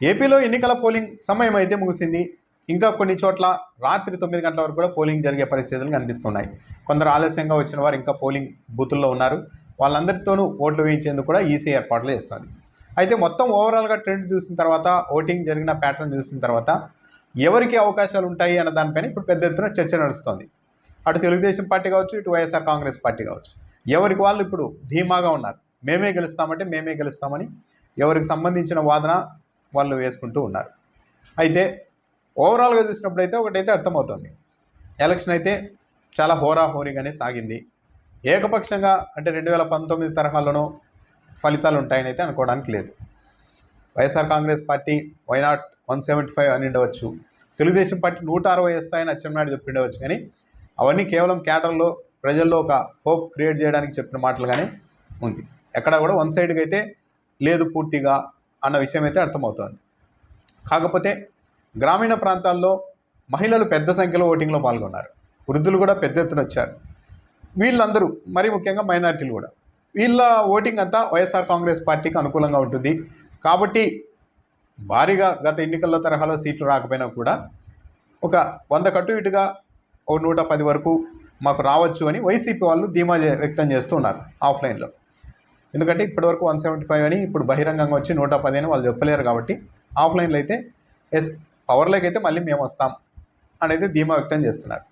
ఏపీలో ఎన్నికల పోలింగ్ సమయం అయితే ముగిసింది. ఇంకా కొన్ని చోట్ల రాత్రి తొమ్మిది గంటల వరకు కూడా పోలింగ్ జరిగే పరిస్థితులు కనిపిస్తున్నాయి. కొందరు ఆలస్యంగా వచ్చిన వారు ఇంకా పోలింగ్ బూతుల్లో ఉన్నారు. వాళ్ళందరితోనూ ఓట్లు వేయించేందుకు కూడా ఈసీ ఏర్పాట్లు చేస్తుంది. అయితే మొత్తం ఓవరాల్గా ట్రెండ్ చూసిన తర్వాత ఓటింగ్ జరిగిన ప్యాటర్న్ చూసిన తర్వాత ఎవరికి అవకాశాలు ఉంటాయి అన్న దానిపైన ఇప్పుడు పెద్ద ఎత్తున చర్చ నడుస్తోంది. అటు తెలుగుదేశం పార్టీ కావచ్చు ఇటు వైఎస్ఆర్ కాంగ్రెస్ పార్టీ కావచ్చు. ఎవరికి వాళ్ళు ఇప్పుడు ధీమాగా ఉన్నారు? మేమే గెలుస్తామంటే మేమే గెలుస్తామని ఎవరికి సంబంధించిన వాదన వాళ్ళు వేసుకుంటూ ఉన్నారు. అయితే ఓవరాల్గా చూసినప్పుడు అయితే ఒకటైతే అర్థమవుతుంది. ఎలక్షన్ అయితే చాలా హోరాహోరీగానే సాగింది. ఏకపక్షంగా అంటే రెండు వేల పంతొమ్మిది తరహాలోనూ ఫలితాలు ఉంటాయని అయితే అనుకోవడానికి లేదు. YSR Congress party why not one seventy five అని ఉండవచ్చు. తెలుగుదేశం పార్టీ నూట అరవై వేస్తాయని అచ్చెన్నాయుడు చెప్పిండవచ్చు కానీ అవన్నీ కేవలం క్యాటర్లో ప్రజల్లో ఒక హోప్ క్రియేట్ చేయడానికి చెప్పిన మాటలుగానే ఉంది. ఎక్కడ కూడా వన్ సైడ్గా అయితే లేదు పూర్తిగా అన్న విషయం అయితే అర్థమవుతోంది. కాకపోతే గ్రామీణ ప్రాంతాల్లో మహిళలు పెద్ద సంఖ్యలో ఓటింగ్లో పాల్గొన్నారు. వృద్ధులు కూడా పెద్ద ఎత్తున వచ్చారు. వీళ్ళందరూ మరీ ముఖ్యంగా మైనారిటీలు కూడా వీళ్ళ ఓటింగ్ అంతా వైఎస్ఆర్ కాంగ్రెస్ పార్టీకి అనుకూలంగా ఉంటుంది. కాబట్టి భారీగా గత ఎన్నికల్లో తరహాలో సీట్లు రాకపోయినా కూడా ఒక వంద కట్టు ఇటుగా ఓ నూట పది వరకు మాకు రావచ్చు అని వైసీపీ వాళ్ళు ధీమా వ్యక్తం చేస్తూ ఉన్నారు ఆఫ్లైన్లో. ఎందుకంటే ఇప్పటివరకు వన్ సెవెంటీ ఫైవ్ అని ఇప్పుడు బహిరంగంగా వచ్చి నూట పది అని వాళ్ళు చెప్పలేరు కాబట్టి ఆఫ్లైన్లో అయితే ఎస్ పవర్లోకి అయితే మళ్ళీ మేము వస్తాం అనేది ధీమా వ్యక్తం చేస్తున్నారు.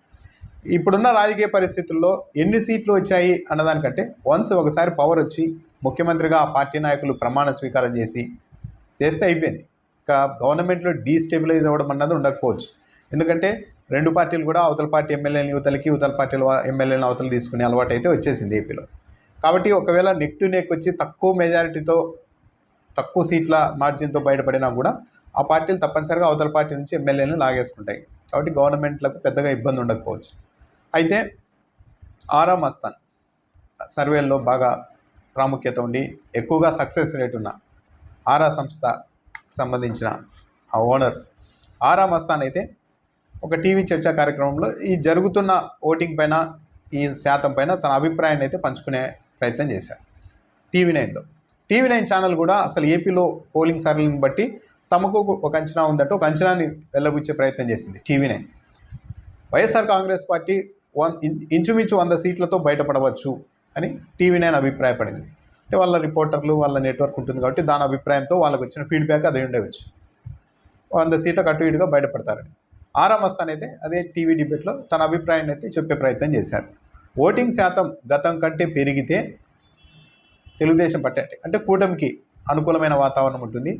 ఇప్పుడున్న రాజకీయ పరిస్థితుల్లో ఎన్ని సీట్లు వచ్చాయి అన్నదానికంటే వన్స్ ఒకసారి పవర్ వచ్చి ముఖ్యమంత్రిగా ఆ పార్టీ నాయకులు ప్రమాణ స్వీకారం చేసి చేస్తే అయిపోయింది. ఇంకా గవర్నమెంట్లో డీస్టెబిలైజ్ అవ్వడం అన్నది ఉండకపోవచ్చు. ఎందుకంటే రెండు పార్టీలు కూడా అవతల పార్టీ ఎమ్మెల్యేని యువతలకి యువతల పార్టీల ఎమ్మెల్యేని అవతలు తీసుకునే అలవాటు అయితే వచ్చేసింది ఏపీలో. కాబట్టి ఒకవేళ నెక్ టు నెక్ వచ్చి తక్కువ మెజారిటీతో తక్కువ సీట్ల మార్జిన్తో బయటపడినా కూడా ఆ పార్టీలు తప్పనిసరిగా అవతల పార్టీ నుంచి ఎమ్మెల్యేలను లాగేసుకుంటాయి. కాబట్టి గవర్నమెంట్లకు పెద్దగా ఇబ్బంది ఉండకపోవచ్చు. అయితే ఆరా మస్తాన్ సర్వేల్లో బాగా ప్రాముఖ్యత ఉండి ఎక్కువగా సక్సెస్ రేట్ ఉన్న ఆరా సంస్థ సంబంధించిన ఆ ఓనర్ ఆరా మస్తాన్ అయితే ఒక టీవీ చర్చా కార్యక్రమంలో ఈ జరుగుతున్న ఓటింగ్ పైన ఈ శాతం పైన తన అభిప్రాయాన్ని అయితే పంచుకునే ప్రయత్నం చేశారు. టీవీ నైన్లో. టీవీ నైన్ ఛానల్ కూడా అసలు ఏపీలో పోలింగ్ సరళిని బట్టి తమకు ఒక అంచనా ఉందంటే ఒక అంచనాని వెళ్ళబుచ్చే ప్రయత్నం చేసింది TV nine. YSR Congress party one ఇంచుమించు వంద సీట్లతో బయటపడవచ్చు అని టీవీ నైన్ అభిప్రాయపడింది. అంటే వాళ్ళ రిపోర్టర్లు వాళ్ళ నెట్వర్క్ ఉంటుంది కాబట్టి దాని అభిప్రాయంతో వాళ్ళకి వచ్చిన ఫీడ్బ్యాక్ అదే ఉండవచ్చు వంద సీట్లకు అటు ఇటుగా బయటపడతారని. ఆరా మస్తాన్ అయితే అదే టీవీ డిబేట్లో తన అభిప్రాయాన్ని అయితే చెప్పే ప్రయత్నం చేశారు. ఓటింగ్ శాతం గతం కంటే పెరిగితే తెలుగుదేశం పట్టండి అంటే కూటమికి అనుకూలమైన వాతావరణం ఉంటుంది.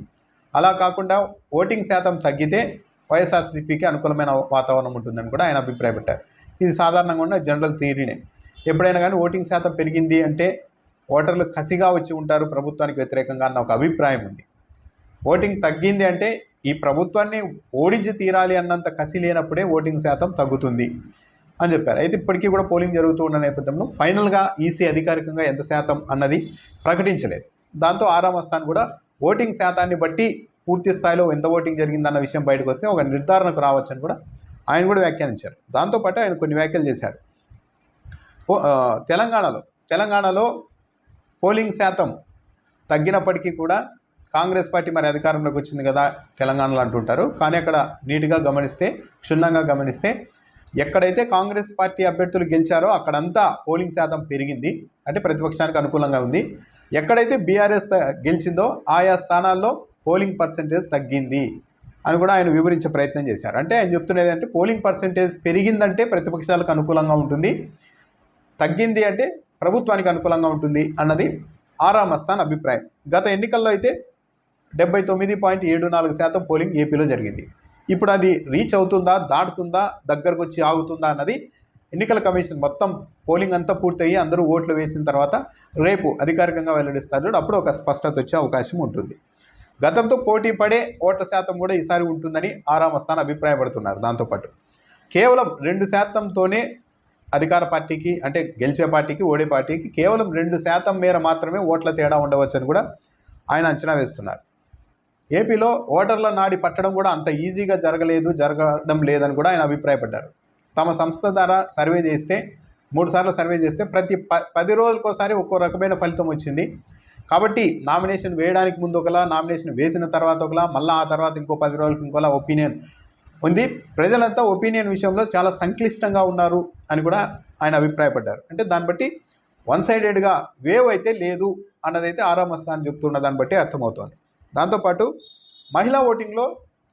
అలా కాకుండా ఓటింగ్ శాతం తగ్గితే వైఎస్ఆర్సీపీకి అనుకూలమైన వాతావరణం ఉంటుందని కూడా ఆయన అభిప్రాయపడ్డారు. ఇది సాధారణంగా ఉన్న జనరల్ థియరీనే. ఎప్పుడైనా కానీ ఓటింగ్ శాతం పెరిగింది అంటే ఓటర్లు కసిగా వచ్చి ఉంటారు ప్రభుత్వానికి వ్యతిరేకంగా అన్న ఒక అభిప్రాయం ఉంది. ఓటింగ్ తగ్గింది అంటే ఈ ప్రభుత్వాన్ని ఓడించి తీరాలి అన్నంత కసి లేనప్పుడే ఓటింగ్ శాతం తగ్గుతుంది. అని చెప్పారు. అయితే ఇప్పటికీ కూడా పోలింగ్ జరుగుతూ ఉన్న నేపథ్యంలో ఫైనల్గా ఈసీ అధికారికంగా ఎంత శాతం అన్నది ప్రకటించలేదు. దాంతో ఆరామ స్థాన్ కూడా ఓటింగ్ శాతాన్ని బట్టి పూర్తి స్థాయిలో ఎంత ఓటింగ్ జరిగిందన్న విషయం బయటకు వస్తే ఒక నిర్ధారణకు రావచ్చని కూడా ఆయన కూడా వ్యాఖ్యానించారు. దాంతోపాటు ఆయన కొన్ని వ్యాఖ్యలు చేశారు. పో- తెలంగాణలో తెలంగాణలో పోలింగ్ శాతం తగ్గినప్పటికీ కూడా కాంగ్రెస్ పార్టీ మరి అధికారంలోకి వచ్చింది కదా తెలంగాణలో అంటుంటారు. కానీ అక్కడ నీట్గా గమనిస్తే క్షుణ్ణంగా గమనిస్తే ఎక్కడైతే కాంగ్రెస్ పార్టీ అభ్యర్థులు గెలిచారో అక్కడంతా పోలింగ్ శాతం పెరిగింది. అంటే ప్రతిపక్షానికి అనుకూలంగా ఉంది. ఎక్కడైతే బీఆర్ఎస్ గెలిచిందో ఆయా స్థానాల్లో పోలింగ్ పర్సంటేజ్ తగ్గింది అని కూడా ఆయన వివరించే ప్రయత్నం చేశారు. అంటే ఆయన చెప్తున్నది అంటే పోలింగ్ పర్సంటేజ్ పెరిగిందంటే ప్రతిపక్షాలకు అనుకూలంగా ఉంటుంది. తగ్గింది అంటే ప్రభుత్వానికి అనుకూలంగా ఉంటుంది అన్నది ఆరా మస్తాన్ అభిప్రాయం. గత ఎన్నికల్లో అయితే డెబ్బై తొమ్మిది పాయింట్ ఏడు నాలుగు శాతం పోలింగ్ ఏపీలో జరిగింది. ఇప్పుడు అది రీచ్ అవుతుందా దాటుతుందా దగ్గరకు వచ్చి ఆగుతుందా అన్నది ఎన్నికల కమిషన్ మొత్తం పోలింగ్ అంతా పూర్తయ్యి అందరూ ఓట్లు వేసిన తర్వాత రేపు అధికారికంగా వెల్లడిస్తారు అప్పుడు ఒక స్పష్టత వచ్చే అవకాశం ఉంటుంది. గతంతో పోటీ పడే ఓట్ల శాతం కూడా ఈసారి ఉంటుందని ఆరా మస్తాన్ అభిప్రాయపడుతున్నారు దాంతోపాటు. కేవలం రెండు శాతంతోనే అధికార పార్టీకి అంటే గెలిచే పార్టీకి ఓడే పార్టీకి కేవలం రెండు శాతం మేర మాత్రమే ఓట్ల తేడా ఉండవచ్చని కూడా ఆయన అంచనా వేస్తున్నారు. ఏపీలో ఓటర్ల నాడి పట్టడం కూడా అంత ఈజీగా జరగలేదు జరగడం లేదని కూడా ఆయన అభిప్రాయపడ్డారు. తమ సంస్థ ద్వారా సర్వే చేస్తే మూడు సార్లు సర్వే చేస్తే ప్రతి ప పది రోజులకోసారి ఒక్కో రకమైన ఫలితం వచ్చింది. కాబట్టి నామినేషన్ వేయడానికి ముందు ఒకలా నామినేషన్ వేసిన తర్వాత ఒకలా మళ్ళీ ఆ తర్వాత ఇంకో పది రోజులకి ఇంకోలా ఒపీనియన్ ఉంది. ప్రజలంతా ఒపీనియన్ విషయంలో చాలా సంక్లిష్టంగా ఉన్నారు అని కూడా ఆయన అభిప్రాయపడ్డారు. అంటే దాన్ని బట్టి వన్ సైడెడ్గా వేవ్ అయితే లేదు అన్నదైతే ఆరామస్తా చెప్తున్న దాన్ని బట్టి అర్థమవుతోంది. దాంతోపాటు మహిళా ఓటింగ్లో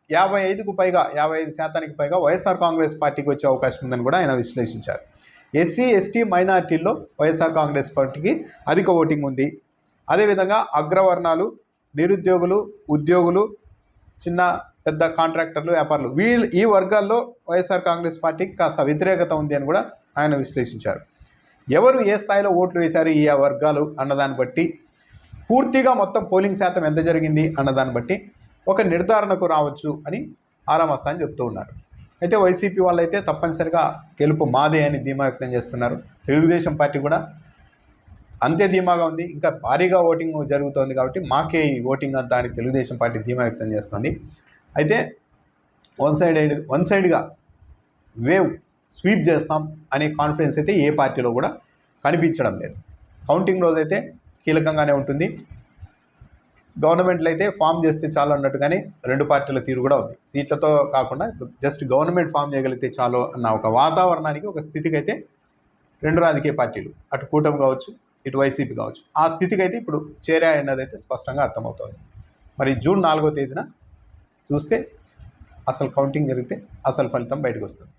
యాభై ఐదుకు పైగా యాభై ఐదు శాతానికి పైగా వైఎస్ఆర్ కాంగ్రెస్ పార్టీకి వచ్చే అవకాశం ఉందని కూడా ఆయన విశ్లేషించారు. ఎస్సీ ఎస్టీ మైనార్టీల్లో వైఎస్ఆర్ కాంగ్రెస్ పార్టీకి అధిక ఓటింగ్ ఉంది. అదేవిధంగా అగ్రవర్ణాలు నిరుద్యోగులు ఉద్యోగులు చిన్న పెద్ద కాంట్రాక్టర్లు వ్యాపారులు వీళ్ళు ఈ వర్గాల్లో వైఎస్ఆర్ కాంగ్రెస్ పార్టీకి కాస్త వ్యతిరేకత ఉంది అని కూడా ఆయన విశ్లేషించారు. ఎవరు ఏ స్థాయిలో ఓట్లు వేశారు ఈ వర్గాలు అన్నదాన్ని బట్టి పూర్తిగా మొత్తం పోలింగ్ శాతం ఎంత జరిగింది అన్నదాన్ని బట్టి ఒక నిర్ధారణకు రావచ్చు అని ఆరామస్తా అని చెప్తూ ఉన్నారు. అయితే వైసీపీ వాళ్ళైతే తప్పనిసరిగా గెలుపు మాదే అని ధీమా వ్యక్తం చేస్తున్నారు. తెలుగుదేశం పార్టీ కూడా అంతే ధీమాగా ఉంది. ఇంకా భారీగా ఓటింగ్ జరుగుతోంది కాబట్టి మాకే ఈ ఓటింగ్ అంతా అని తెలుగుదేశం పార్టీ ధీమా వ్యక్తం చేస్తుంది. అయితే వన్ సైడ్ వన్ సైడ్గా వేవ్ స్వీప్ చేస్తాం అనే కాన్ఫిడెన్స్ అయితే ఏ పార్టీలో కూడా కనిపించడం లేదు. కౌంటింగ్ రోజైతే కీలకంగానే ఉంటుంది. గవర్నమెంట్లు అయితే ఫామ్ చేస్తే చాలు అన్నట్టుగానే రెండు పార్టీల తీరు కూడా ఉంది. సీట్లతో కాకుండా ఇప్పుడు జస్ట్ గవర్నమెంట్ ఫామ్ చేయగలిగితే చాలు అన్న ఒక వాతావరణానికి ఒక స్థితికి అయితే రెండు రాజకీయ పార్టీలు అటు కూటమి కావచ్చు ఇటు వైసీపీ కావచ్చు. ఆ స్థితికి అయితే ఇప్పుడు చేరాయన్నదైతే స్పష్టంగా అర్థమవుతుంది. మరి జూన్ నాలుగో తేదీన చూస్తే అసలు కౌంటింగ్ జరిగితే అసలు ఫలితం బయటకు వస్తుంది.